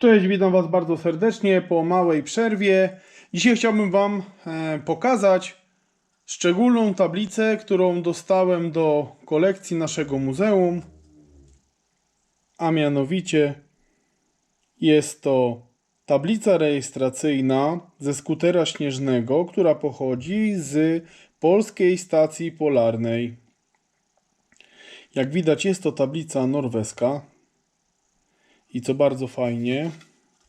Cześć, witam Was bardzo serdecznie po małej przerwie. Dzisiaj chciałbym Wam e, pokazać szczególną tablicę, którą dostałem do kolekcji naszego muzeum. A mianowicie jest to tablica rejestracyjna ze skutera śnieżnego, która pochodzi z polskiej stacji polarnej. Jak widać, jest to tablica norweska. I co bardzo fajnie,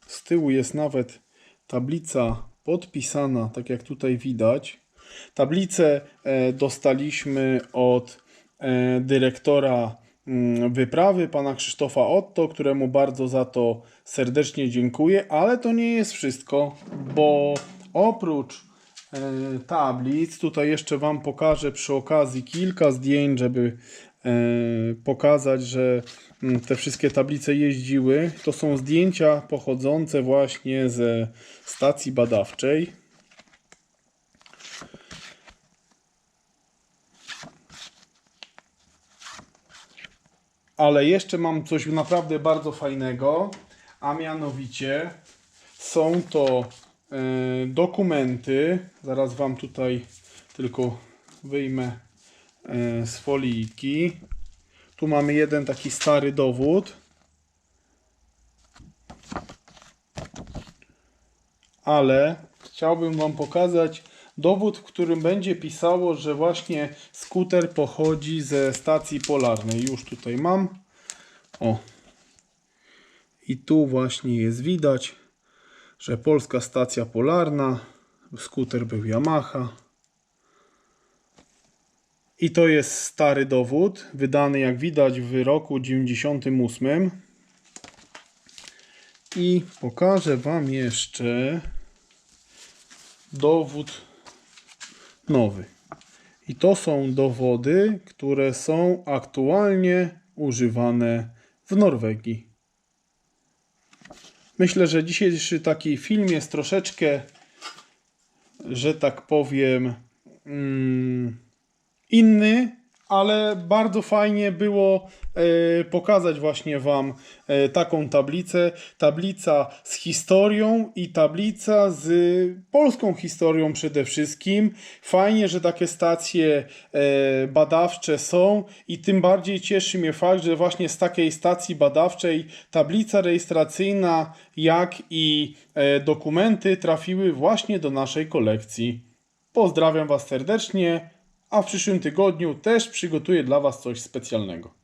z tyłu jest nawet tablica podpisana, tak jak tutaj widać. Tablicę e, dostaliśmy od e, dyrektora mm, wyprawy, pana Krzysztofa Otto, któremu bardzo za to serdecznie dziękuję, ale to nie jest wszystko, bo oprócz e, tablic, tutaj jeszcze Wam pokażę przy okazji kilka zdjęć, żeby pokazać, że mm, te wszystkie tablice jeździły. To są zdjęcia pochodzące właśnie ze stacji badawczej. Ale jeszcze mam coś naprawdę bardzo fajnego, a mianowicie są to e, dokumenty. Zaraz Wam tutaj tylko wyjmę e, z folijki. Tu mamy jeden taki stary dowód. Ale chciałbym Wam pokazać dowód, w którym będzie pisało, że właśnie skuter pochodzi ze stacji polarnej. Już tutaj mam. O. I tu właśnie jest widać, że polska stacja polarna. Skuter był Yamaha. I to jest stary dowód, wydany jak widać w roku 98. I pokażę Wam jeszcze dowód nowy. I to są dowody, które są aktualnie używane w Norwegii. Myślę, że dzisiejszy taki film jest troszeczkę, że tak powiem, mm, inny, ale bardzo fajnie było e, pokazać właśnie Wam e, taką tablicę. Tablica z historią i tablica z polską historią przede wszystkim. Fajnie, że takie stacje e, badawcze są i tym bardziej cieszy mnie fakt, że właśnie z takiej stacji badawczej tablica rejestracyjna, jak i dokumenty trafiły właśnie do naszej kolekcji. Pozdrawiam Was serdecznie, a w przyszłym tygodniu też przygotuję dla Was coś specjalnego.